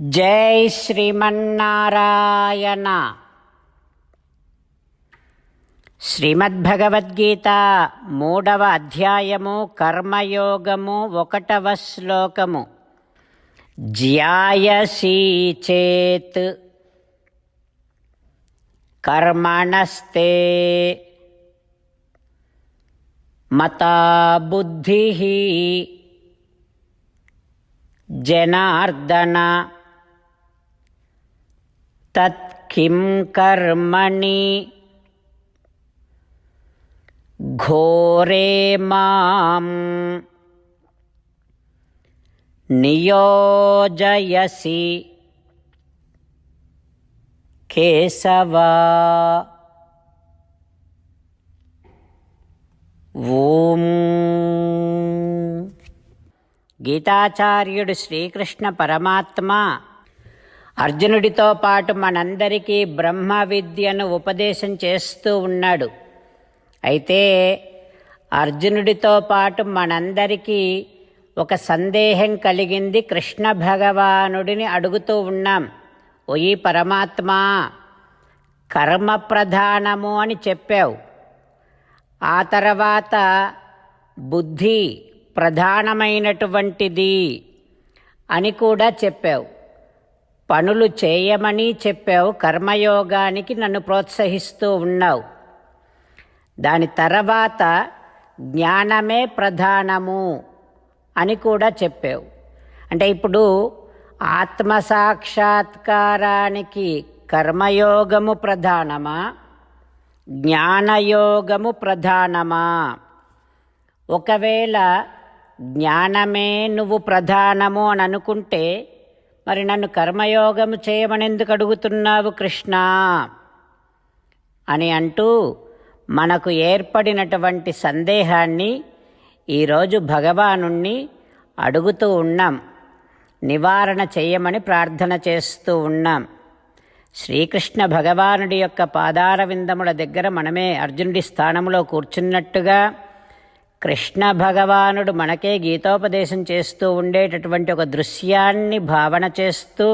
జై శ్రీమన్నారాయణ. శ్రీమద్భగవద్గీత మూడవ అధ్యాయము కర్మయోగము ఒకటవ శ్లోకము. జ్యాయసీ చేత్ కర్మణస్తే మతా బుద్ధి జనార్దన తత్కిం కర్మణి ఘోరే మాం నియోజయసి కేశవా ఓం గీతాచార్యుడు శ్రీకృష్ణ పరమాత్మ అర్జునుడితో పాటు మనందరికీ బ్రహ్మ విద్యను ఉపదేశం చేస్తూ ఉన్నాడు. అయితే అర్జునుడితో పాటు మనందరికీ ఒక సందేహం కలిగింది కృష్ణ భగవానుడిని అడుగుతూ ఉన్నాం. ఓయి పరమాత్మ కర్మ ప్రధానము అని చెప్పావు. ఆ తర్వాత బుద్ధి ప్రధానమైనటువంటిది అని కూడా చెప్పావు. పనులు చేయమని చెప్పావు కర్మయోగానికి నన్ను ప్రోత్సహిస్తూ ఉన్నావు. దాని తర్వాత జ్ఞానమే ప్రధానము అని కూడా చెప్పావు. అంటే ఇప్పుడు ఆత్మసాక్షాత్కారానికి కర్మయోగము ప్రధానమా జ్ఞానయోగము ప్రధానమా? ఒకవేళ జ్ఞానమే నువ్వు ప్రధానము అని అనుకుంటే మరి నన్ను కర్మయోగము చేయమని ఎందుకు అడుగుతున్నావు కృష్ణ? అని అంటూ మనకు ఏర్పడినటువంటి సందేహాన్ని ఈరోజు భగవానుణ్ణి అడుగుతూ ఉన్నాం. నివారణ చేయమని ప్రార్థన చేస్తూ ఉన్నాం. శ్రీకృష్ణ భగవానుడి యొక్క పాదార విందముల దగ్గర మనమే అర్జునుడి స్థానంలో కూర్చున్నట్టుగా కృష్ణ భగవానుడు మనకే గీతోపదేశం చేస్తూ ఉండేటటువంటి ఒక దృశ్యాన్ని భావన చేస్తూ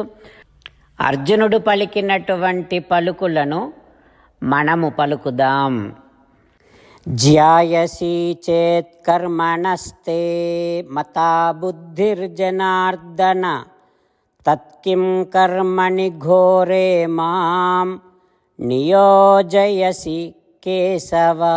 అర్జునుడు పలికినటువంటి పలుకులను మనము పలుకుదాం. జ్యాయసీ చేత్ కర్మణస్తే మతా బుద్ధిర్జనార్దన తత్కిం కర్మణి ఘోరే మాం నియోజయసి కేశవా